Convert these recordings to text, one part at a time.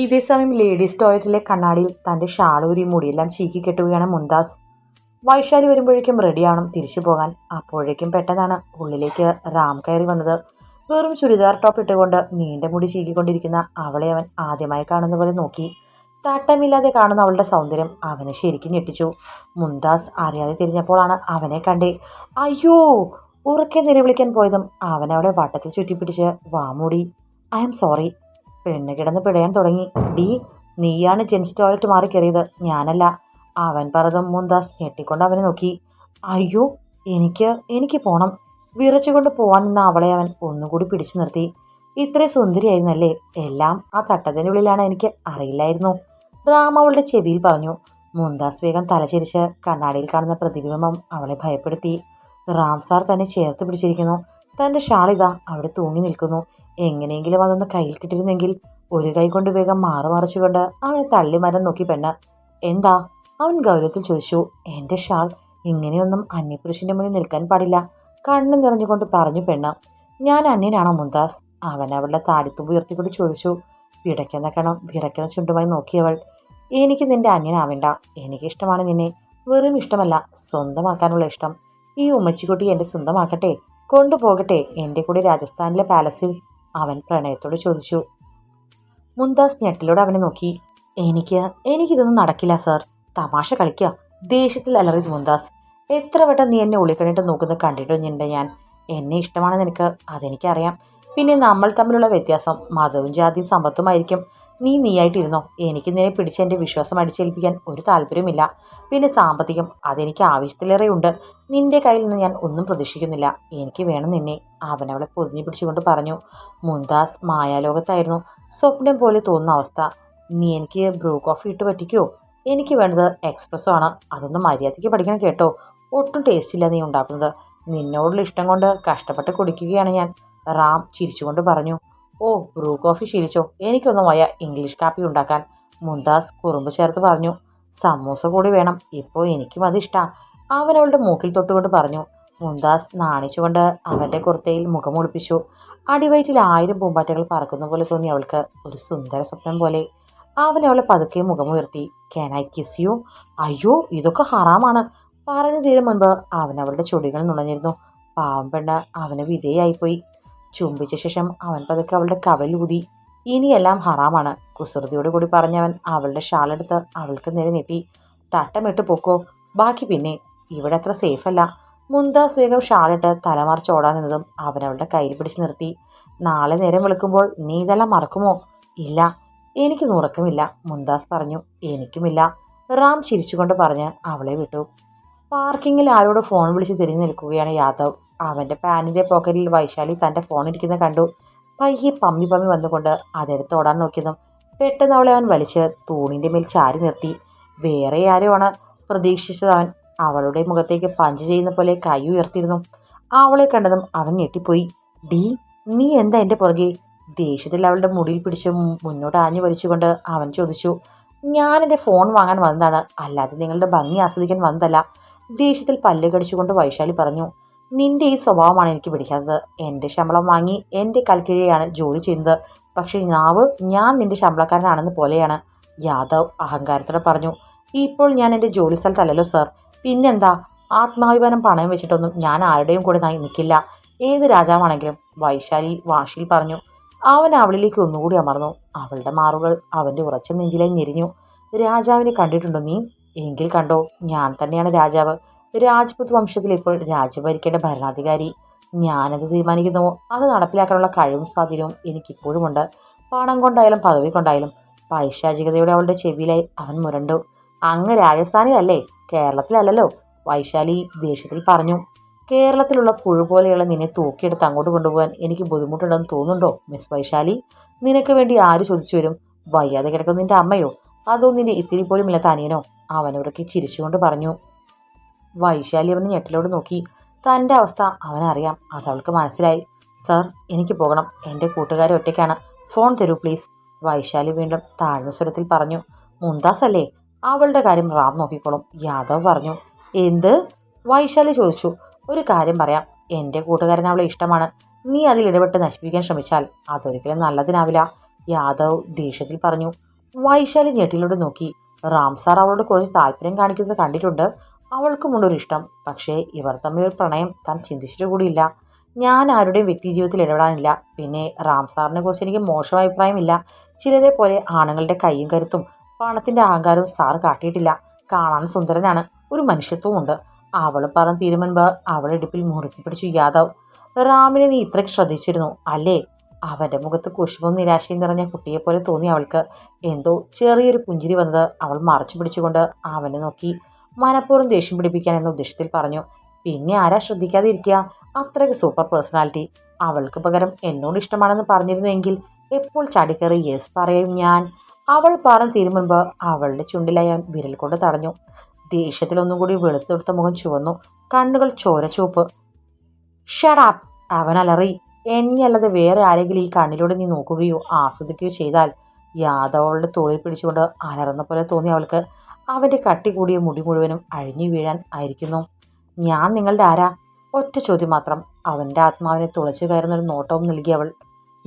ഇതേ സമയം ലേഡീസ് ടോയ്ലറ്റിലെ കണ്ണാടിയിൽ തന്റെ ഷാളൂരി മുടിയെല്ലാം ചീക്കി കെട്ടുകയാണ് മുന്താസ് വൈശാലി വരുമ്പോഴേക്കും റെഡിയാവണം തിരിച്ചു പോകാൻ. അപ്പോഴേക്കും പെട്ടെന്നാണ് ഉള്ളിലേക്ക് റാം കയറി വന്നത്. വെറും ചുരിദാർ ടോപ്പ് ഇട്ടുകൊണ്ട് നീണ്ട മുടി ചീകിക്കൊണ്ടിരിക്കുന്ന അവളെ അവൻ ആദ്യമായി കാണുന്ന പോലെ നോക്കി. തട്ടമില്ലാതെ കാണുന്ന അവളുടെ സൗന്ദര്യം അവനെ ശരിക്കും ഞെട്ടിച്ചു. മുന്താസ് അറിയാതെ തിരിഞ്ഞപ്പോഴാണ് അവനെ കണ്ടേ. അയ്യോ ഉറക്കെ നിലവിളിക്കാൻ പോയതും അവനവളെ വട്ടത്തിൽ ചുറ്റിപ്പിടിച്ച് വാമൂടി ഐ എം സോറി. പെണ്ണ് കിടന്ന് പിടയാൻ തുടങ്ങി. ഡി നീയാണ് ജെൻസ് ടോയ്ലറ്റ് മാറി കയറിയത്. ഞാനല്ല. അവൻ പറഞ്ഞതും മുന്താസ് ഞെട്ടിക്കൊണ്ട് അവനെ നോക്കി. അയ്യോ എനിക്ക് എനിക്ക് പോണം. വിറച്ചുകൊണ്ട് പോവാൻ നിന്ന അവളെ അവൻ ഒന്നുകൂടി പിടിച്ചു നിർത്തി. ഇത്രയും സുന്ദരിയായിരുന്നല്ലേ? എല്ലാം ആ തട്ടത്തിന്റെ എനിക്ക് അറിയില്ലായിരുന്നു. റാം അവളുടെ ചെവിയിൽ പറഞ്ഞു. മുന്താസ് വേഗം തലചിരിച്ച് കണ്ണാടിയിൽ കാണുന്ന പ്രതിബിംബം അവളെ ഭയപ്പെടുത്തി. റാം സാർ തന്നെ ചേർത്ത് പിടിച്ചിരിക്കുന്നു. തന്റെ ഷാളിത അവിടെ തൂങ്ങി നിൽക്കുന്നു. എങ്ങനെയെങ്കിലും അതൊന്ന് കയ്യിൽ കിട്ടിയിരുന്നെങ്കിൽ ഒരു കൈ കൊണ്ട് വേഗം മാറി മറിച്ചുകൊണ്ട് അവനെ തള്ളി മരം നോക്കി പെണ്ണ്. എന്താ? അവൻ ഗൗരവത്തിൽ ചോദിച്ചു എന്റെ ഷാൾ ഇങ്ങനെയൊന്നും അന്യപുരുഷന്റെ മുന്നിൽ നിൽക്കാൻ പാടില്ല കണ്ണു നിറഞ്ഞുകൊണ്ട് പറഞ്ഞു പെണ്ണ്. ഞാൻ അന്യനാണോ മുന്താസ് അവൻ അവളുടെ താടിത്തുമ്പ് ഉയർത്തിക്കൊണ്ട് ചോദിച്ചു പിടയ്ക്കുന്ന കണം വിറയ്ക്കുന്ന ചുണ്ടുമായി നോക്കിയവൾ. എനിക്ക് നിന്റെ അന്യനാവേണ്ട. എനിക്കിഷ്ടമാണ് നിന്നെ. വെറും ഇഷ്ടമല്ല സ്വന്തമാക്കാനുള്ള ഇഷ്ടം. ഈ ഉമ്മച്ചിക്കുട്ടി എന്റെ സ്വന്തമാക്കട്ടെ കൊണ്ടുപോകട്ടെ. എന്റെ കൂടെ രാജസ്ഥാനിലെ പാലസിൽ അവൻ പ്രണയത്തോട് ചോദിച്ചു. മുന്താസ് ഞെട്ടിലോട് അവനെ നോക്കി. എനിക്ക് എനിക്കിതൊന്നും നടക്കില്ല സാർ. തമാശ കളിക്കുക ദേഷ്യത്തിൽ അലറി മുന്താസ് എത്ര വട്ടം നീ എന്നെ ഉള്ളിക്കണിട്ട് നോക്കുന്നത് കണ്ടിട്ടുണ്ട് ഞാൻ. എന്നെ ഇഷ്ടമാണ് നിനക്ക് അതെനിക്കറിയാം. പിന്നെ നമ്മൾ തമ്മിലുള്ള വ്യത്യാസം മതവും ജാതിയും സമ്പത്തുമായിരിക്കും. നീ നീയായിട്ടിരുന്നോ? എനിക്ക് നിന്നെ പിടിച്ച് എന്റെ വിശ്വാസം അടിച്ചേൽപ്പിക്കാൻ ഒരു താല്പര്യമില്ല പിന്നെ സാമ്പത്തികം അതെനിക്ക് ആവശ്യത്തിലേറെയുണ്ട്. നിന്റെ കയ്യിൽ നിന്ന് ഞാൻ ഒന്നും പ്രതീക്ഷിക്കുന്നില്ല. എനിക്ക് വേണം നിന്നെ. അവൻ അവളെ പൊതിഞ്ഞു പിടിച്ചുകൊണ്ട് പറഞ്ഞു. മുന്താസ് മായാലോകത്തായിരുന്നു. സ്വപ്നം പോലെ തോന്നുന്ന അവസ്ഥ. നീ എനിക്ക് ബ്രൂ കോഫി ഇട്ട് പറ്റിക്കുമോ എനിക്ക് വേണ്ടത് എക്സ്പ്രസ്സോ ആണ്. അതൊന്ന് മര്യാദയ്ക്ക് പഠിക്കണം കേട്ടോ. ഒട്ടും ടേസ്റ്റ് ഇല്ല നീ ഉണ്ടാക്കുന്നത്. നിന്നോടുള്ള ഇഷ്ടം കൊണ്ട് കഷ്ടപ്പെട്ട് കുടിക്കുകയാണ് ഞാൻ. റാം ചിരിച്ചുകൊണ്ട് പറഞ്ഞു. ഓ ബ്രൂ കോഫി ശീലിച്ചോ. എനിക്കൊന്നും ഇംഗ്ലീഷ് കാപ്പി ഉണ്ടാക്കാൻ. മുന്താസ് കുറുമ്പ് ചേർത്ത് പറഞ്ഞു. സമൂസ കൂടി വേണം. ഇപ്പോൾ എനിക്കും അതിഷ്ടാ അവൻ അവളുടെ മൂക്കിൽ തൊട്ടുകൊണ്ട് പറഞ്ഞു. മുന്താസ് നാണിച്ചുകൊണ്ട് അവന്റെ കുർത്തയിൽ മുഖമൊളിപ്പിച്ചു അടിവയറ്റിൽ ആയിരം പൂമ്പാറ്റകൾ പറക്കുന്ന പോലെ തോന്നി അവൾക്ക്. ഒരു സുന്ദര സ്വപ്നം പോലെ. അവൻ അവളെ പതുക്കെ മുഖമുയർത്തി ക്യാൻ ഐ കിസ് യു അയ്യോ ഇതൊക്കെ ഹറാമാണ്. പറഞ്ഞു തീരും മുൻപ് അവൻ അവളുടെ ചൊടികൾ നുണഞ്ഞിരുന്നു. പാവം പെണ്ണ് അവന് വിധേയായിപ്പോയി. ചുംബിച്ച ശേഷം അവൻ പതുക്കെ അവളുടെ കവലൂതി ഇനിയെല്ലാം ഹറാമാണ് കുസൃതിയോട് കൂടി പറഞ്ഞവൻ അവളുടെ ഷാളെടുത്ത് അവൾക്ക് നേരെ നീട്ടി. തട്ടമിട്ട് പൊക്കോ ബാക്കി പിന്നെ ഇവിടെ അത്ര സേഫല്ല മുന്താസ് വേഗം ഷാളിട്ട് തലമറിച്ച് ഓടാൻ നിന്നതും അവൻ അവളുടെ കയ്യിൽ പിടിച്ച് നിർത്തി. നാളെ നേരം വിളിക്കുമ്പോൾ നീ ഇതെല്ലാം മറക്കുമോ? ഇല്ല എനിക്ക് ഉറക്കമില്ല മുന്താസ് പറഞ്ഞു. എനിക്കുമില്ല റാം ചിരിച്ചുകൊണ്ട് പറഞ്ഞ് അവളെ വിട്ടു. പാർക്കിങ്ങിൽ ആരോട് ഫോൺ വിളിച്ച് തിരിഞ്ഞു നിൽക്കുകയാണ് യാദവ്. അവന്റെ പാനിന്റെ പോക്കറ്റിൽ വൈശാലി തന്റെ ഫോൺ ഇരിക്കുന്നത് കണ്ടു. പയ്യെ പമ്മി പമ്മി വന്നുകൊണ്ട് അതെടുത്ത് ഓടാൻ നോക്കിയതും പെട്ടെന്ന് അവളെ അവൻ വലിച്ച് തൂണിന്റെ മേൽ ചാരി നിർത്തി. വേറെ ആരെയാണ് പ്രതീക്ഷിച്ചത് അവൻ. അവളുടെ മുഖത്തേക്ക് പഞ്ച് ചെയ്യുന്ന പോലെ കൈ ഉയർത്തിയിരുന്നു. അവളെ കണ്ടതും അവൻ ഞെട്ടിപ്പോയി. ഡി നീ എന്താ എന്റെ പുറകെ? ദേഷ്യത്തിൽ അവളുടെ മുടിയിൽ പിടിച്ച് മുന്നോട്ട് ആഞ്ഞു വലിച്ചുകൊണ്ട് അവൻ ചോദിച്ചു. ഞാൻ എന്റെ ഫോൺ വാങ്ങാൻ വന്നതാണ്. അല്ലാതെ നിങ്ങളുടെ ഭംഗി ആസ്വദിക്കാൻ വന്നതല്ല. ദേഷ്യത്തിൽ പല്ല് കടിച്ചുകൊണ്ട് വൈശാലി പറഞ്ഞു. നിന്റെ ഈ സ്വഭാവമാണ് എനിക്ക് പിടിക്കാത്തത്. എന്റെ ശമ്പളം വാങ്ങി എന്റെ കൽക്കിഴയാണ് ജോലി ചെയ്യുന്നത്. പക്ഷേ നാവ് ഞാൻ നിന്റെ ശമ്പളക്കാരനാണെന്ന് പോലെയാണ്. യാദവ് അഹങ്കാരത്തോടെ പറഞ്ഞു ഇപ്പോൾ ഞാൻ എന്റെ ജോലി സ്ഥലത്തല്ലല്ലോ സർ. പിന്നെന്താ? ആത്മാഭിമാനം പണയം വെച്ചിട്ടൊന്നും ഞാൻ ആരുടെയും കൂടെ നായി നിൽക്കില്ല. ഏത് രാജാവാണെങ്കിലും? വൈശാലി വാശിയിൽ പറഞ്ഞു അവൻ അവളിലേക്ക് ഒന്നുകൂടി അമർന്നു. അവളുടെ മാറുകൾ അവന്റെ ഉറച്ച നെഞ്ചിലായി ഞെരിഞ്ഞു. രാജാവിനെ കണ്ടിട്ടുണ്ടോ നീ? എങ്കിൽ കണ്ടോ ഞാൻ തന്നെയാണ് രാജാവ്. രാജ്പുത് വംശത്തിൽ ഇപ്പോൾ രാജ്യം ഭരിക്കേണ്ട ഭരണാധികാരി. ഞാനത് തീരുമാനിക്കുന്നുവോ അത് നടപ്പിലാക്കാനുള്ള കഴിവും സ്വാധീനവും എനിക്കിപ്പോഴുമുണ്ട്. പണം കൊണ്ടായാലും പദവി കൊണ്ടായാലും പൈശാചികതയുടെ അവളുടെ ചെവിയിലായി അവൻ മുരണ്ടു. അങ്ങ് രാജസ്ഥാനിലല്ലേ? കേരളത്തിലല്ലല്ലോ? വൈശാലി ദേഷ്യത്തിൽ പറഞ്ഞു. കേരളത്തിലുള്ള പുഴു പോലെയുള്ള നിന്നെ തൂക്കിയെടുത്ത് അങ്ങോട്ട് കൊണ്ടുപോകാൻ എനിക്ക് ബുദ്ധിമുട്ടുണ്ടെന്ന് തോന്നുന്നുണ്ടോ മിസ് വൈശാലി? നിനക്ക് വേണ്ടി ആര് ചോദിച്ചു വരും? വയ്യാതെ കിടക്കുന്ന നിന്റെ അമ്മയോ? അതോ നിന്റെ ഇത്തിരി പോലും ഇല്ലാത്ത അനിയനോ? അവനുറക്കി ചിരിച്ചുകൊണ്ട് പറഞ്ഞു. വൈശാലി അവന് ഞെട്ടലോട് നോക്കി. തന്റെ അവസ്ഥ അവനറിയാം. അതവൾക്ക് മനസ്സിലായി. സർ എനിക്ക് പോകണം. എന്റെ കൂട്ടുകാരെ ഒറ്റയ്ക്കാണ്. ഫോൺ തരൂ പ്ലീസ്. വൈശാലി വീണ്ടും താഴ്ന്ന സ്വരത്തിൽ പറഞ്ഞു. മുന്താസ് അല്ലേ അവളുടെ കാര്യം റാം നോക്കിക്കോളും. യാദവ് പറഞ്ഞു. എന്ത്? വൈശാലി ചോദിച്ചു. ഒരു കാര്യം പറയാം. എന്റെ കൂട്ടുകാരൻ അവളെ ഇഷ്ടമാണ്. നീ അതിൽ ഇടപെട്ട് നശിപ്പിക്കാൻ ശ്രമിച്ചാൽ അതൊരിക്കലും നല്ലതിനാവില്ല. യാദവ് ദേഷ്യത്തിൽ പറഞ്ഞു. വൈശാലി ഞെട്ടിലോട് നോക്കി. റാം സാർ അവളോട് കുറച്ച് താല്പര്യം കാണിക്കുന്നത് കണ്ടിട്ടുണ്ട്. അവൾക്കുമുണ്ടൊരു ഇഷ്ടം പക്ഷേ ഇവർ തമ്മിൽ പ്രണയം താൻ ചിന്തിച്ചിട്ട് കൂടിയില്ല. ഞാൻ ആരുടെയും വ്യക്തി ജീവിതത്തിൽ ഇടപെടാനില്ല. പിന്നെ റാം സാറിനെ കുറിച്ച് എനിക്ക് മോശം അഭിപ്രായമില്ല. ചിലരെ പോലെ ആണുങ്ങളുടെ കൈയും കരുത്തും പണത്തിന്റെ അഹങ്കാരവും സാർ കാട്ടിയിട്ടില്ല. കാണാൻ സുന്ദരനാണ്. ഒരു മനുഷ്യത്വവും ഉണ്ട്. അവൾ പറഞ്ഞ് തീരുമുൻപ് അവളുടെ ഇടുപ്പിൽ മുറുക്കി പിടിച്ചു യാദവ്. റാമിനെ നീ ഇത്രയ്ക്ക് ശ്രദ്ധിച്ചിരുന്നു അല്ലേ? അവന്റെ മുഖത്ത് കുശുമ്പും നിരാശയും നിറഞ്ഞ കുട്ടിയെപ്പോലെ തോന്നി അവൾക്ക്. എന്തോ ചെറിയൊരു പുഞ്ചിരി വന്നത് അവൾ മറച്ചു പിടിച്ചുകൊണ്ട് അവനെ നോക്കി. മനഃപൂർവം ദേഷ്യം പിടിപ്പിക്കാൻ എന്ന ഉദ്ദേശത്തിൽ പറഞ്ഞു. പിന്നെ ആരാ ശ്രദ്ധിക്കാതിരിക്കുക? അത്രയ്ക്ക് സൂപ്പർ പേഴ്സണാലിറ്റി. അവൾക്ക് പകരം എന്നോട് ഇഷ്ടമാണെന്ന് പറഞ്ഞിരുന്നെങ്കിൽ എപ്പോൾ ചടിക്കറി യെസ് പറയും ഞാൻ. അവൾ പറഞ്ഞു തീരും മുൻപ് അവളുടെ ചുണ്ടിലായി ഞാൻ വിരൽ കൊണ്ട് തടഞ്ഞു. ദേഷ്യത്തിലൊന്നും കൂടി വെളുത്തെടുത്ത മുഖം ചുവന്നു. കണ്ണുകൾ ചോര ചുവപ്പ്. ഷടാപ്പ് അവൻ അലറി. എന്നെയല്ലാതെ വേറെ ആരെങ്കിലും ഈ കണ്ണിലൂടെ നീ നോക്കുകയോ ആസ്വദിക്കുകയോ ചെയ്താൽ യാദവളുടെ തോളിൽ പിടിച്ചുകൊണ്ട് അലറുന്ന പോലെ തോന്നി അവൾക്ക്. അവന്റെ കട്ടി കൂടിയ മുടി മുഴുവനും അഴിഞ്ഞു വീഴാൻ ആയിരിക്കുന്നു. ഞാൻ നിങ്ങളുടെ ആരാ? ഒറ്റ ചോദ്യം മാത്രം. അവന്റെ ആത്മാവിനെ തുളച്ചു കയറുന്നൊരു നോട്ടവും നൽകി അവൾ.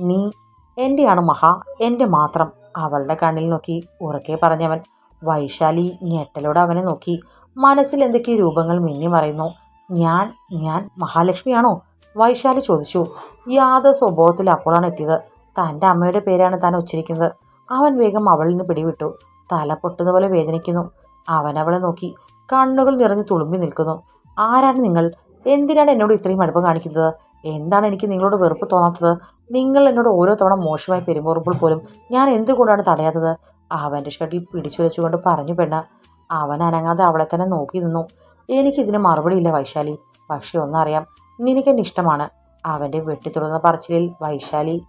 നീ എന്റെയാണ് മഹാ? എന്റെ മാത്രം. അവളുടെ കണ്ണിൽ നോക്കി ഉറക്കെ പറഞ്ഞവൻ. വൈശാലി ഞെട്ടലോടെ അവനെ നോക്കി. മനസ്സിൽ എന്തൊക്കെ രൂപങ്ങൾ മിന്നി മറയുന്നു. ഞാൻ ഞാൻ മഹാലക്ഷ്മിയാണോ? വൈശാലി ചോദിച്ചു. യാതൊരു സ്വഭാവത്തിൽ അപ്പോഴാണ് എത്തിയത്. തന്റെ അമ്മയുടെ പേരാണ് താൻ ഉച്ചരിക്കുന്നത്. അവൻ വേഗം അവളിൽ നിന്ന് പിടിവിട്ടു. തല പൊട്ടുന്ന പോലെ വേദനിക്കുന്നു. അവനവളെ നോക്കി കണ്ണുകൾ നിറഞ്ഞു തുളുമ്പി നിൽക്കുന്നു. ആരാണ് നിങ്ങൾ? എന്തിനാണ് എന്നോട് ഇത്രയും അടുപ്പം കാണിക്കുന്നത്? എന്താണ് എനിക്ക് നിങ്ങളോട് വെറുപ്പ് തോന്നാത്തത്? നിങ്ങൾ എന്നോട് ഓരോ തവണ മോശമായി പെരുമാറുമ്പോൾ പോലും ഞാൻ എന്തുകൊണ്ടാണ് തടയാത്തത്? അവന്റെ ഷട്ടിൽ പിടിച്ചു വെച്ചുകൊണ്ട് പറഞ്ഞു പെണ്ണ് അവൻ അനങ്ങാതെ അവളെ തന്നെ നോക്കി നിന്നു. എനിക്കിതിന് മറുപടിയില്ല വൈശാലി. പക്ഷെ ഒന്നറിയാം നിനക്കെന്നെ ഇഷ്ടമാണ്. അവന്റെ വെട്ടിത്തുടർന്ന പറച്ചിലിൽ വൈശാലി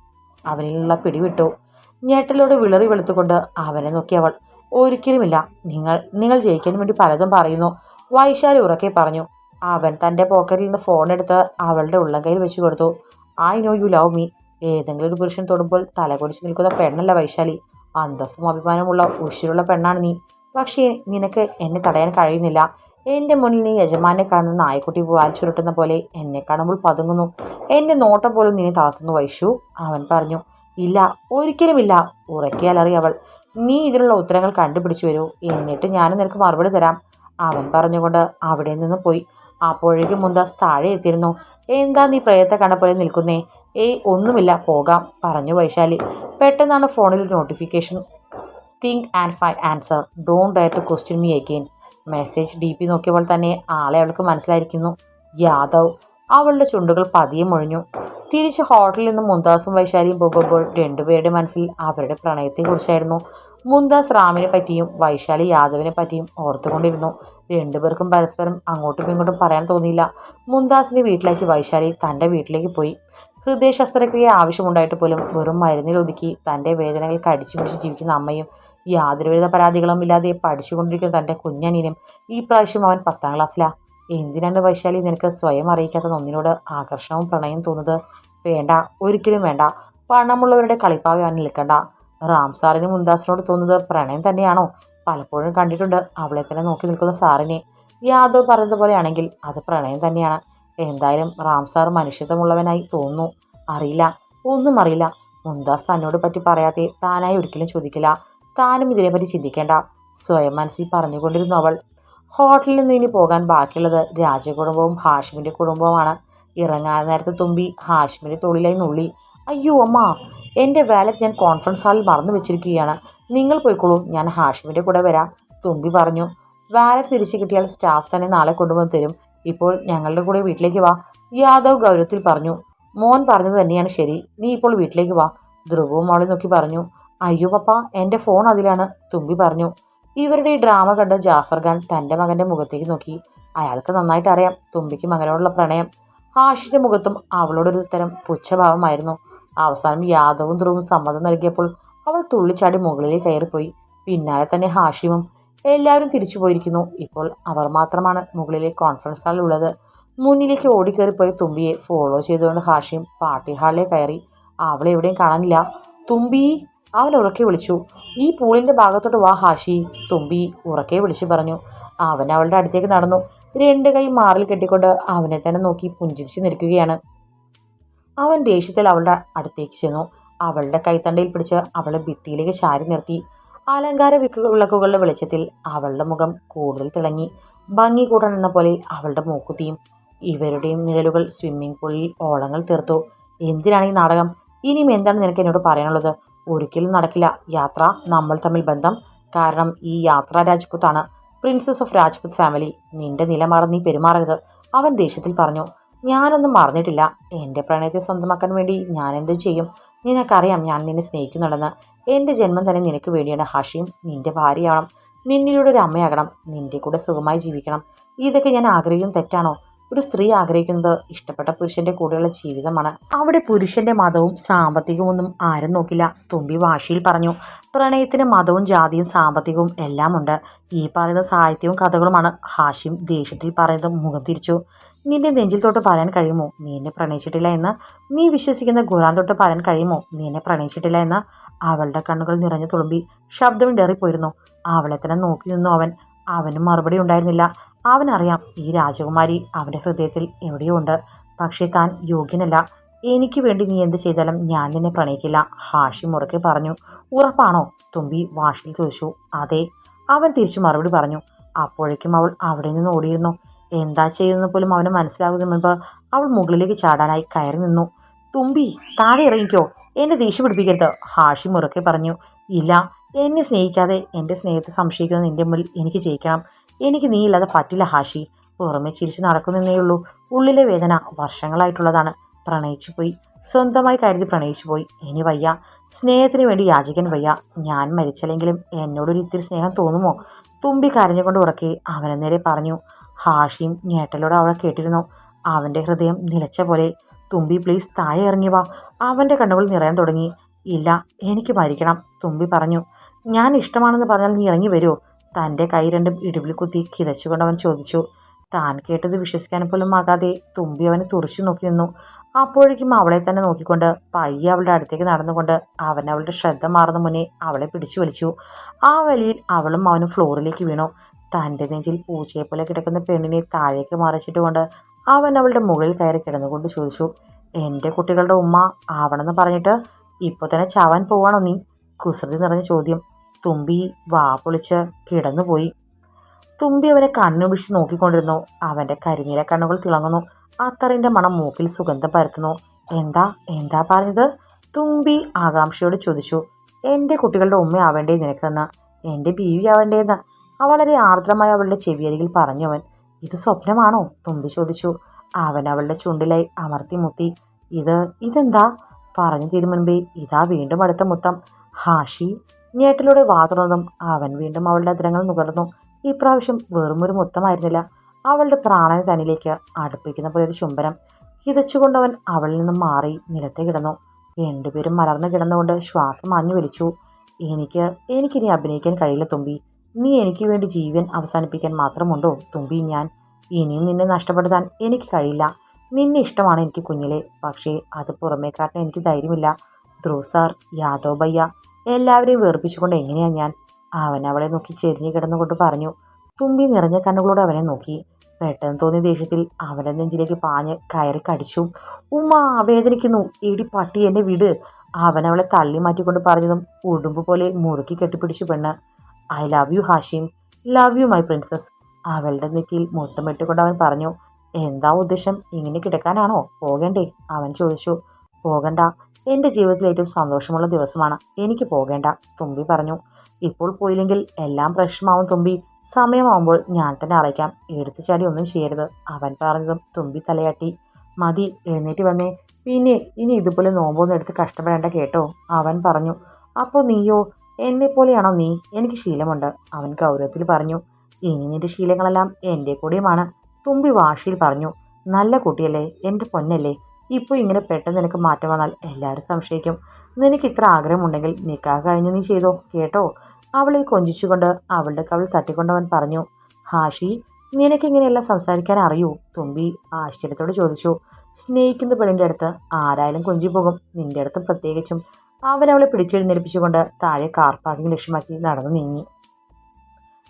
അവനിലുള്ള പിടിവിട്ടു. ഞെട്ടലോട് വിളറി വെളുത്തുകൊണ്ട് അവനെ നോക്കി അവൾ. ഒരിക്കലുമില്ല. നിങ്ങൾ നിങ്ങൾ ജയിക്കാൻ വേണ്ടി പലതും പറയുന്നു. വൈശാലി ഉറക്കെ പറഞ്ഞു. അവൻ തന്റെ പോക്കറ്റിൽ നിന്ന് ഫോൺ എടുത്ത് അവളുടെ ഉള്ളംകൈയിൽ വെച്ചു കൊടുത്തു. I know you love me ഏതെങ്കിലും ഒരു പുരുഷൻ തൊടുമ്പോൾ തലകൊടിച്ച് നിൽക്കുന്ന പെണ്ണല്ല വൈശാലി. അന്തസ്സും അഭിമാനമുള്ള ഉഷിരുള്ള പെണ്ണാണ് നീ. പക്ഷേ നിനക്ക് എന്നെ തടയാൻ കഴിയുന്നില്ല. എന്റെ മുന്നിൽ നീ യജമാനെ കാണുന്ന നായ്ക്കുട്ടി ചുരുട്ടുന്ന പോലെ എന്നെ കാണുമ്പോൾ പതുങ്ങുന്നു. എന്റെ നോട്ടം പോലും നീ തളർത്തുന്നു വൈഷു അവൻ പറഞ്ഞു. ഇല്ല ഒരിക്കലുമില്ല ഉറക്കിയാലറി അവൾ നീ ഇതിനുള്ള ഉത്തരങ്ങൾ കണ്ടുപിടിച്ചു വരൂ. എന്നിട്ട് ഞാൻ നിനക്ക് മറുപടി തരാം. അവൻ പറഞ്ഞുകൊണ്ട് അവിടെ നിന്ന് പോയി. അപ്പോഴേക്കും മുന്താസ് താഴെ എത്തിയിരുന്നു. എന്താ നീ പ്രയത്തെ കണ്ട പോലെ നിൽക്കുന്നേ? ഏയ് ഒന്നുമില്ല. പോകാം പറഞ്ഞു വൈശാലി. പെട്ടെന്നാണ് ഫോണിൽ notification think and phi answer don't dare to question me again message D P നോക്കിയപ്പോൾ തന്നെ ആളെ അവൾക്ക് മനസ്സിലായിരിക്കുന്നു. യാദവ്. അവളുടെ ചുണ്ടുകൾ പതിയെ മുഴിഞ്ഞു. തിരിച്ച് ഹോട്ടലിൽ നിന്ന് മുന്താസും വൈശാലിയും പോകുമ്പോൾ രണ്ടുപേരുടെ മനസ്സിൽ അവരുടെ പ്രണയത്തെക്കുറിച്ചായിരുന്നു. മുന്താസ് റാമിനെ പറ്റിയും വൈശാലി യാദവിനെ പറ്റിയും ഓർത്തുകൊണ്ടിരുന്നു. രണ്ടുപേർക്കും പരസ്പരം അങ്ങോട്ടും ഇങ്ങോട്ടും പറയാൻ തോന്നിയില്ല. മുന്താസിന്റെ വീട്ടിലേക്ക് വൈശാലി തന്റെ വീട്ടിലേക്ക് പോയി. ഹൃദയ ശസ്ത്രക്രിയ ആവശ്യമുണ്ടായിട്ട് പോലും വെറും മരുന്നിൽ ഒതുക്കി തന്റെ വേദനകൾ കടിച്ചു പിടിച്ച് ജീവിക്കുന്ന അമ്മയും യാതൊരുവിധ പരാതികളും ഇല്ലാതെ പഠിച്ചുകൊണ്ടിരിക്കുന്ന തന്റെ കുഞ്ഞനിനും ഈ പ്രാവശ്യം അവൻ പത്താം ക്ലാസ്സിലാ. എന്തിനാണ് വൈശാലി നിനക്ക് സ്വയം അറിയിക്കാത്ത ഒന്നിനോട് ആകർഷണവും പ്രണയം തോന്നുന്നത്? വേണ്ട ഒരിക്കലും വേണ്ട. പണമുള്ളവരുടെ കളിപ്പാവി അവൻ നിൽക്കണ്ട. റാം സാറിന് മുന്താസിനോട് തോന്നുന്നത് പ്രണയം തന്നെയാണോ? പലപ്പോഴും കണ്ടിട്ടുണ്ട്. അവളെ തന്നെ നോക്കി നിൽക്കുന്ന സാറിനെ. യാദവ് പറയുന്നത് പോലെയാണെങ്കിൽ അത് പ്രണയം തന്നെയാണ്. എന്തായാലും റാം സാർ മനുഷ്യത്വമുള്ളവനായി തോന്നുന്നു. അറിയില്ല. ഒന്നും അറിയില്ല. മുന്താസ് തന്നോട് പറ്റി പറയാതെ താനായി ഒരിക്കലും ചോദിക്കില്ല. താനും ഇതിനെപ്പറ്റി ചിന്തിക്കേണ്ട. സ്വയം മനസ്സിൽ പറഞ്ഞുകൊണ്ടിരുന്നു അവൾ. ഹോട്ടലിൽ നിന്ന് ഇനി പോകാൻ ബാക്കിയുള്ളത് രാജകുടുംബവും ഹാഷ്മിന്റെ കുടുംബവുമാണ്. ഇറങ്ങാൻ നേരത്തെ തുമ്പി ഹാഷ്മിന്റെ തൊഴിലായി നുള്ളി. അയ്യോ അമ്മ എന്റെ വാലറ്റ് ഞാൻ കോൺഫറൻസ് ഹാളിൽ മറന്നു വെച്ചിരിക്കുകയാണ്. നിങ്ങൾ പോയിക്കോളൂ ഞാൻ ഹാഷിമിന്റെ കൂടെ വരാം തുമ്പി പറഞ്ഞു. വാലറ്റ് തിരിച്ചു കിട്ടിയാൽ സ്റ്റാഫ് തന്നെ നാളെ കൊണ്ടുവന്ന് തരും. ഇപ്പോൾ ഞങ്ങളുടെ കൂടെ വീട്ടിലേക്ക് വാ യാദവ് ഗൗരവത്തിൽ പറഞ്ഞു. മോൻ പറഞ്ഞത് തന്നെയാണ് ശരി നീ ഇപ്പോൾ വീട്ടിലേക്ക് വാ ധ്രുവവും അവളെ നോക്കി പറഞ്ഞു. അയ്യോ പപ്പ എന്റെ ഫോൺ അതിലാണ് തുമ്പി പറഞ്ഞു. ഇവരുടെ ഈ ഡ്രാമ കണ്ട് ജാഫർ ഖാൻ തന്റെ മകന്റെ മുഖത്തേക്ക് നോക്കി. അയാൾക്ക് നന്നായിട്ട് അറിയാം. തുമ്പിക്ക് മകനോടുള്ള പ്രണയം. ഹാഷിന്റെ മുഖത്തും അവളോടൊരു തരം പുച്ഛഭാവമായിരുന്നു. അവസാനം യാദവും ധ്രുവും സമ്മതം നൽകിയപ്പോൾ അവൾ തുള്ളിച്ചാടി മുകളിലേക്ക് കയറിപ്പോയി. പിന്നാലെ തന്നെ ഹാഷിമും എല്ലാവരും തിരിച്ചു പോയിരിക്കുന്നു. ഇപ്പോൾ അവർ മാത്രമാണ് മുകളിലെ കോൺഫറൻസ് ഹാളിൽ ഉള്ളത്. മുന്നിലേക്ക് ഓടിക്കയറിപ്പോയി തുമ്പിയെ ഫോളോ ചെയ്തുകൊണ്ട് ഹാഷിം പാർട്ടി ഹാളിലേക്ക് കയറി. അവളെ എവിടെയും കാണാനില്ല. തുമ്പി അവൻ ഉറക്കെ വിളിച്ചു. ഈ പൂളിന്റെ ഭാഗത്തോട്ട് വാ ഹാഷി തുമ്പി ഉറക്കെ വിളിച്ചു പറഞ്ഞു. അവൻ അവളുടെ അടുത്തേക്ക് നടന്നു. രണ്ട് കൈ മാറിൽ കെട്ടിക്കൊണ്ട് അവനെ തന്നെ നോക്കി പുഞ്ചിരിച്ച് നിൽക്കുകയാണ്. അവൻ ദേഷ്യത്തിൽ അവളുടെ അടുത്തേക്ക് ചെന്നു. അവളുടെ കൈത്തണ്ടയിൽ പിടിച്ച് അവളെ ഭിത്തിയിലേക്ക് ചാരി നിർത്തി. അലങ്കാര വിളക്കുകളുടെ വെളിച്ചത്തിൽ അവളുടെ മുഖം കൂടുതൽ തിളങ്ങി. ഭംഗി കൂടാൻ എന്ന പോലെ അവളുടെ മൂക്കുത്തിയും ഇവരുടെയും നിഴലുകൾ സ്വിമ്മിംഗ് പൂളിൽ ഓളങ്ങൾ തീർത്തു. എന്തിനാണ് ഈ നാടകം? ഇനിയും എന്താണ് നിനക്ക് എന്നോട് പറയാനുള്ളത്? ഒരിക്കലും നടക്കില്ല. യാത്ര നമ്മൾ തമ്മിൽ ബന്ധം. കാരണം ഈ യാത്ര രാജ്പുത്താണ്. പ്രിൻസസ് ഓഫ് രാജ്പുത് ഫാമിലി നിന്റെ നില മറന്ന് നീ പെരുമാറരുത്. അവൻ ദേഷ്യത്തിൽ പറഞ്ഞു ഞാനൊന്നും മറന്നിട്ടില്ല. എന്റെ പ്രണയത്തെ സ്വന്തമാക്കാൻ വേണ്ടി ഞാൻ എന്ത് ചെയ്യും? നിനക്കറിയാം ഞാൻ നിന്നെ സ്നേഹിക്കുന്നുണ്ടെന്ന്. എന്റെ ജന്മം തന്നെ നിനക്ക് വേണ്ടിയാണ് ഹാഷിയും നിന്റെ ഭാര്യയാവണം. നിന്നിലൂടെ ഒരു അമ്മയാകണം. നിന്റെ കൂടെ സുഖമായി ജീവിക്കണം. ഇതൊക്കെ ഞാൻ ആഗ്രഹിക്കും തെറ്റാണോ? ഒരു സ്ത്രീ ആഗ്രഹിക്കുന്നത് ഇഷ്ടപ്പെട്ട പുരുഷന്റെ കൂടെയുള്ള ജീവിതമാണ്. അവിടെ പുരുഷന്റെ മതവും സാമ്പത്തികവും ഒന്നും ആരും നോക്കില്ല. തുമ്പി വാശിയിൽ പറഞ്ഞു പ്രണയത്തിന് മതവും ജാതിയും സാമ്പത്തികവും എല്ലാം ഉണ്ട് ഈ പറയുന്ന സാഹിത്യവും കഥകളുമാണ്. ഹാഷിം ദേഷ്യത്തിൽ പറയുന്നത് മുഖം തിരിച്ചു. നിന്റെ നെഞ്ചിൽ തൊട്ട് പറയാൻ കഴിയുമോ? നീ എന്നെ പ്രണയിച്ചിട്ടില്ല എന്ന്. നീ വിശ്വസിക്കുന്ന ഖുറാൻ തൊട്ട് പറയാൻ കഴിയുമോ? നീ എന്നെ പ്രണയിച്ചിട്ടില്ല എന്ന്. അവളുടെ കണ്ണുകൾ നിറഞ്ഞു തുളുമ്പി. ശബ്ദം ഇടറിപ്പോയിരുന്നു. അവളെ തന്നെ നോക്കി നിന്നു അവൻ. അവനും മറുപടി ഉണ്ടായിരുന്നില്ല. അവനറിയാം ഈ രാജകുമാരി അവന്റെ ഹൃദയത്തിൽ എവിടെയോ ഉണ്ട് പക്ഷേ താൻ യോഗ്യനല്ല. എനിക്ക് വേണ്ടി നീ എന്ത് ചെയ്താലും ഞാൻ നിന്നെ പ്രണയിക്കില്ല. ഹാഷി മുറക്കെ പറഞ്ഞു. ഉറപ്പാണോ? തുമ്പി വാഷിൽ ചോദിച്ചു. അതെ. അവൻ തിരിച്ചു മറുപടി പറഞ്ഞു. അപ്പോഴേക്കും അവൾ അവിടെ നിന്ന് ഓടിയിരുന്നു. എന്താ ചെയ്യുന്നത് പോലും അവന് മനസ്സിലാകുന്നതിന് മുൻപ് അവൾ മുകളിലേക്ക് ചാടാനായി കയറി നിന്നു. തുമ്പി താഴെ ഇറങ്ങിക്കോ. എന്നെ ദേഷ്യം പിടിപ്പിക്കരുത്. ഹാഷി മുറക്കെ പറഞ്ഞു. ഇല്ല എന്നെ സ്നേഹിക്കാതെ എന്റെ സ്നേഹത്തെ സംശയിക്കുന്ന നിന്റെ മുന്നിൽ എനിക്ക് ജയിക്കണം. എനിക്ക് നീ ഇല്ലാതെ പറ്റില്ല ഹാഷി. പുറമെ ചിരിച്ചു നടക്കുന്നേ ഉള്ളൂ. ഉള്ളിലെ വേദന വർഷങ്ങളായിട്ടുള്ളതാണ്. പ്രണയിച്ചു പോയി. സ്വന്തമായി കരുതി പ്രണയിച്ചു പോയി. ഇനി വയ്യ. സ്നേഹത്തിന് വേണ്ടി യാചിക്കാൻ വയ്യ. ഞാൻ മരിച്ചല്ലെങ്കിലും എന്നോടൊരു ഇത്തിരി സ്നേഹം തോന്നുമോ? തുമ്പി കരഞ്ഞുകൊണ്ട് ഉറക്കെ അവനെ നേരെ പറഞ്ഞു. ഹാഷിയും ഞേട്ടലോടെ അവളെ കേട്ടിരുന്നു. അവന്റെ ഹൃദയം നിലച്ച പോലെ. തുമ്പി പ്ലീസ് താഴെ ഇറങ്ങി വാ. അവന്റെ കണ്ണുകൾ നിറയാൻ തുടങ്ങി. ഇല്ല എനിക്ക് മരിക്കണം. തുമ്പി പറഞ്ഞു. ഞാൻ ഇഷ്ടമാണെന്ന് പറഞ്ഞാൽ നീ ഇറങ്ങി വരുമോ തന്റെ കൈ രണ്ടും ഇടിവിൽ കുത്തി കിതച്ചുകൊണ്ട് അവൻ ചോദിച്ചു താൻ കേട്ടത് വിശ്വസിക്കാൻ പോലും ആകാതെ തുമ്പി അവനെ തുറച്ചു നോക്കി നിന്നു. അപ്പോഴേക്കും അവളെ തന്നെ നോക്കിക്കൊണ്ട് പയ്യെ അവളുടെ അടുത്തേക്ക് നടന്നുകൊണ്ട് അവൻ അവളുടെ ശ്രദ്ധ മാറുന്ന മുന്നേ അവളെ പിടിച്ചു വലിച്ചു. ആ വലിയിൽ അവളും അവനും ഫ്ലോറിലേക്ക് വീണു. തന്റെ നെഞ്ചിൽ പൂച്ചയെ പോലെ കിടക്കുന്ന പെണ്ണിനെ താഴേക്ക് മറിച്ചിട്ടുകൊണ്ട് അവൻ അവളുടെ മുകളിൽ കയറി കിടന്നുകൊണ്ട് ചോദിച്ചു എന്റെ കുട്ടികളുടെ ഉമ്മ ആവണമെന്ന് പറഞ്ഞിട്ട് ഇപ്പോൾ തന്നെ ചാവാൻ പോവാണോ നീ? കുസൃതി നിറഞ്ഞ ചോദ്യം. തുമ്പി വാ പൊളിച്ച് കിടന്നുപോയി. തുമ്പി അവനെ കണ്ണുപിടിച്ച് നോക്കിക്കൊണ്ടിരുന്നു. അവന്റെ കരിനീല കണ്ണുകൾ തിളങ്ങുന്നു. അത്തറിന്റെ മണം മൂക്കിൽ സുഗന്ധം പരത്തുന്നു. എന്താ? എന്താ പറഞ്ഞത്? തുമ്പി ആകാംക്ഷയോട് ചോദിച്ചു. എന്റെ കുട്ടികളുടെ ഉമ്മ ഉമ്മയാവേണ്ടേ നിനക്കെന്ന്? എന്റെ ബീവിയാവേണ്ടേന്ന്? വളരെ ആർദ്രമായി അവളുടെ ചെവിയരികിൽ പറഞ്ഞു അവൻ ഇത് സ്വപ്നമാണോ? തുമ്പി ചോദിച്ചു. അവൻ അവളുടെ ചുണ്ടിലായി അമർത്തി മുത്തി. ഇത് ഇതെന്താ? പറഞ്ഞു തീരുമുൻപേ ഇതാ വീണ്ടും അടുത്ത മുത്തം. ഹാഷി ഞേട്ടിലൂടെ വാ തുറന്നതും അവൻ വീണ്ടും അവളുടെ അതിരങ്ങൾ നുകർന്നു. ഇപ്രാവശ്യം വെറുമൊരു മുത്തമായിരുന്നില്ല. അവളുടെ പ്രാണനെ തന്നിലേക്ക് അടുപ്പിക്കുന്ന പോലെ ഒരു ചുംബനം. കിതച്ചുകൊണ്ടവൻ അവളിൽ നിന്നും മാറി നിലത്തെ കിടന്നു. രണ്ടുപേരും മലർന്നു കിടന്നുകൊണ്ട് ശ്വാസം മാഞ്ഞു വലിച്ചു. എനിക്ക് എനിക്കിനി അഭിനയിക്കാൻ കഴിയില്ല തുമ്പി. നീ എനിക്ക് വേണ്ടി ജീവൻ അവസാനിപ്പിക്കാൻ മാത്രമുണ്ടോ തുമ്പി ഞാൻ? ഇനിയും നിന്നെ നഷ്ടപ്പെടുത്താൻ എനിക്ക് കഴിയില്ല. നിന്നെ ഇഷ്ടമാണ് എനിക്ക് കുഞ്ഞിലെ. പക്ഷേ അത് പുറമേ എനിക്ക് ധൈര്യമില്ല. ധ്രുവ് സാർ യാദവ് ഭയ്യ എല്ലാവരെയും വേർപ്പിച്ചുകൊണ്ട് എങ്ങനെയാണ് ഞാൻ? അവൻ അവളെ നോക്കി ചെരിഞ്ഞു കിടന്നുകൊണ്ട് പറഞ്ഞു. തുമ്പി നിറഞ്ഞ കണ്ണുകളോട് അവനെ നോക്കി. പെട്ടെന്ന് തോന്നിയ ദേഷ്യത്തിൽ അവന്റെ നെഞ്ചിലേക്ക് പാഞ്ഞ് കയറി കടിച്ചു. ഉമ്മ വേദനിക്കുന്നു. ഇടി പട്ടി എന്നെ വിട്. അവൻ അവളെ തള്ളി മാറ്റിക്കൊണ്ട് പറഞ്ഞതും ഉടുമ്പ് പോലെ മുറുക്കി കെട്ടിപ്പിടിച്ചു പെണ്ണ്. I love you Hashim. Love you my princess. അവളുടെ നെറ്റിയിൽ മൊത്തം ഇട്ടുകൊണ്ട് അവൻ പറഞ്ഞു എന്താ ഉദ്ദേശം? ഇങ്ങനെ കിടക്കാനാണോ? പോകണ്ടേ? അവൻ ചോദിച്ചു. പോകണ്ട. എന്റെ ജീവിതത്തിൽ ഏറ്റവും സന്തോഷമുള്ള ദിവസമാണ്. എനിക്ക് പോകേണ്ട തുമ്പി പറഞ്ഞു. ഇപ്പോൾ പോയില്ലെങ്കിൽ എല്ലാം പ്രശ്നമാവും തുമ്പി. സമയമാവുമ്പോൾ ഞാൻ തന്നെ അറിയിക്കാം. എടുത്തു ചാടി ഒന്നും ചെയ്യരുത് അവൻ പറഞ്ഞതും തുമ്പി തലയാട്ടി. മതി എഴുന്നേറ്റ് വന്നേ. പിന്നെ ഇനി ഇതുപോലെ നോമ്പൊന്നും എടുത്ത് കഷ്ടപ്പെടേണ്ട കേട്ടോ അവൻ പറഞ്ഞു. അപ്പോൾ നീയോ? എന്നെപ്പോലെയാണോ നീ? എനിക്ക് ശീലമുണ്ട് അവൻ ഗൗരവത്തിൽ പറഞ്ഞു. ഇനി നിന്റെ ശീലങ്ങളെല്ലാം എന്റെ കൂടെയുമാണ്. തുമ്പി വാശിയിൽ പറഞ്ഞു. നല്ല കുട്ടിയല്ലേ എന്റെ പൊന്നല്ലേ. ഇപ്പോൾ ഇങ്ങനെ പെട്ടെന്ന് നിനക്ക് മാറ്റം വന്നാൽ എല്ലാവരും സംശയിക്കും. നിനക്ക് ഇത്ര ആഗ്രഹമുണ്ടെങ്കിൽ നിക്കാ കഴിഞ്ഞ് നീ ചെയ്തോ കേട്ടോ? അവളെ കൊഞ്ചിച്ചുകൊണ്ട് അവളുടെ കവിൾ തട്ടിക്കൊണ്ടവൻ പറഞ്ഞു ഹാഷി നിനക്ക് നിനക്കിങ്ങനെയെല്ലാം സംസാരിക്കാൻ അറിയൂ? തുമ്പി ആശ്ചര്യത്തോട് ചോദിച്ചു. സ്നേഹിക്കുന്ന പെണ്ണിന്റെ അടുത്ത് ആരായാലും കൊഞ്ചി പോകും നിന്റെ അടുത്ത് പ്രത്യേകിച്ചും. അവൻ അവളെ പിടിച്ചെഴുന്നേൽപ്പിച്ചുകൊണ്ട് താഴെ കാർ പാർക്കിംഗ് ലക്ഷ്യമാക്കി നടന്നു നീങ്ങി.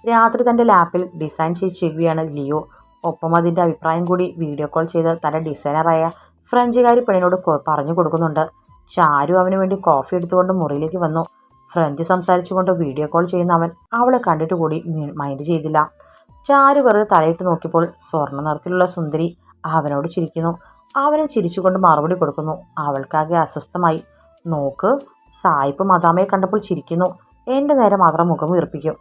രാത്രി തന്റെ ലാപ്പിൽ ഡിസൈൻ ചെയ്ത് ചെയ്യുകയാണ് ലിയോ. ഒപ്പം അതിന്റെ അഭിപ്രായം കൂടി വീഡിയോ കോൾ ചെയ്ത് തന്റെ ഡിസൈനറായ ഫ്രഞ്ചുകാരി പെണ്ണിനോട് പറഞ്ഞു കൊടുക്കുന്നുണ്ട്. ചാരു അവന് വേണ്ടി കോഫി എടുത്തുകൊണ്ട് മുറിയിലേക്ക് വന്നു. ഫ്രഞ്ച് സംസാരിച്ചുകൊണ്ട് വീഡിയോ കോൾ ചെയ്യുന്ന അവൻ അവളെ കണ്ടിട്ട് കൂടി മൈൻഡ് ചെയ്തില്ല. ചാരു വെറുതെ തലയിട്ട് നോക്കിയപ്പോൾ സ്വർണ നിറത്തിലുള്ള സുന്ദരി അവനോട് ചിരിക്കുന്നു. അവനും ചിരിച്ചുകൊണ്ട് മറുപടി കൊടുക്കുന്നു. അവൾക്കാകെ അസ്വസ്ഥമായി. നോക്ക് സായിപ്പ് മദാമയെ കണ്ടപ്പോൾ ചിരിക്കുന്നു. എന്റെ നേരെ മാത്രം മുഖം വീർപ്പിക്കും.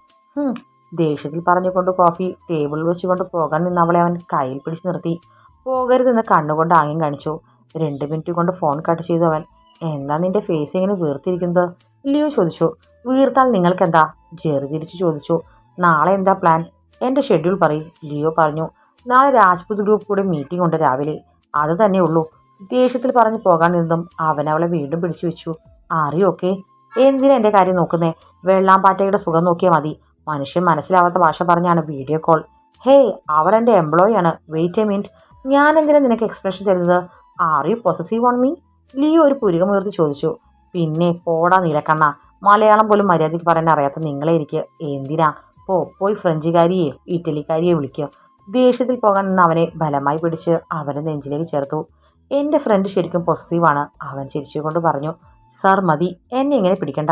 ദേഷ്യത്തിൽ പറഞ്ഞുകൊണ്ട് കോഫി ടേബിളിൽ വെച്ചുകൊണ്ട് പോകാൻ നിന്ന് അവളെ അവൻ കയ്യിൽ പിടിച്ച് നിർത്തി. പോകരുതെന്ന് കണ്ണുകൊണ്ട് ആംഗ്യം കാണിച്ചു. രണ്ട് മിനിറ്റ് കൊണ്ട് ഫോൺ കട്ട് ചെയ്തു അവൻ എന്താ നിന്റെ ഫേസ് ഇങ്ങനെ വീർത്തിരിക്കുന്നത്? ലിയോ ചോദിച്ചു. വീർത്താൽ നിങ്ങൾക്കെന്താ? ജെറി തിരിച്ചു ചോദിച്ചു. നാളെ എന്താ പ്ലാൻ എന്റെ ഷെഡ്യൂൾ പറയും ലിയോ പറഞ്ഞു. നാളെ രാജ്പുത് ഗ്രൂപ്പ് കൂടെ മീറ്റിംഗ് ഉണ്ട് രാവിലെ. അത് തന്നെ ഉള്ളൂ. ദേഷ്യത്തിൽ പറഞ്ഞു പോകാൻ നിന്നും അവൻ അവളെ വീണ്ടും പിടിച്ചു വെച്ചു. അറിയൊക്കെ എന്തിനാ എന്റെ കാര്യം നോക്കുന്നേ? വെള്ളാമ്പാറ്റയുടെ സുഖം നോക്കിയാൽ മതി. മനുഷ്യൻ മനസ്സിലാവാത്ത ഭാഷ പറഞ്ഞാണ് വീഡിയോ കോൾ ഹേയ് അവർ എന്റെ എംപ്ലോയി ആണ്. വെയിറ്റ് എ മിനിറ്റ് ഞാൻ എന്തിനാ നിനക്ക് എക്സ്പ്രഷൻ തരുന്നത്? Are you possessive on me Leo ഒരു പുരികമുയർത്തി ചോദിച്ചു. പിന്നെ പോടാ നിലക്കണ്ണ. മലയാളം പോലും മര്യാദയ്ക്ക് പറയാൻ അറിയാത്ത നിങ്ങളെ എനിക്ക്. എന്തിനാ? പോ പോയി ഫ്രഞ്ചുകാരിയെ ഇറ്റലിക്കാരിയെ വിളിക്കുക. ദേഷ്യത്തിൽ പോകാൻ നിന്ന് അവനെ ബലമായി പിടിച്ച് അവനെ നെഞ്ചിലേക്ക് ചേർത്തു. എന്റെ ഫ്രണ്ട് ശരിക്കും പൊസസീവാണ് അവൻ ചിരിച്ചുകൊണ്ട് പറഞ്ഞു സാർ മതി. എന്നെ ഇങ്ങനെ പിടിക്കണ്ട.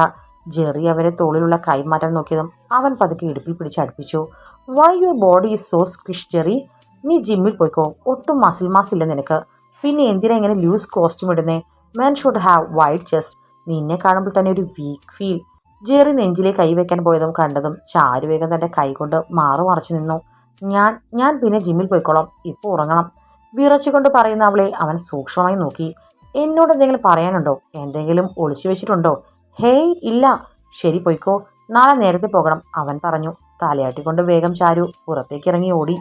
ജെറി അവരെ തോളിലുള്ള കൈമാറ്റം നോക്കിയതും അവൻ പതുക്കെ ഇടുപ്പിൽ പിടിച്ച് അടുപ്പിച്ചു. Why your body is so squish Jerry? നീ ജിമ്മിൽ പോയിക്കോ? ഒട്ടും മസിൽ മാസ് ഇല്ല നിനക്ക്. പിന്നെ എന്തിനാ ഇങ്ങനെ loose costume ഇടുന്നേ? Men should have wide chest നിന്നെ കാണുമ്പോൾ തന്നെ ഒരു വീക്ക് ഫീൽ ജെറി നെഞ്ചിലെ കൈ വെക്കാൻ പോയതും കണ്ടതും ചാരു വേഗം തന്റെ കൈ കൊണ്ട് മാറു മറച്ചു നിന്നു. ഞാൻ ഞാൻ പിന്നെ ജിമ്മിൽ പോയിക്കോളാം. ഇപ്പോൾ ഉറങ്ങണം. വിറച്ചുകൊണ്ട് പറയുന്ന അവളെ അവൻ സൂക്ഷ്മമായി നോക്കി. എന്നോട് എന്തെങ്കിലും പറയാനുണ്ടോ? എന്തെങ്കിലും ഒളിച്ചു വെച്ചിട്ടുണ്ടോ? ഹേയ് ഇല്ല. ശരി പോയിക്കോ. നാളെ നേരത്തെ പോകണം അവൻ പറഞ്ഞു. തലയാട്ടിക്കൊണ്ട് വേഗം ചാരു പുറത്തേക്ക് ഇറങ്ങി ഓടി.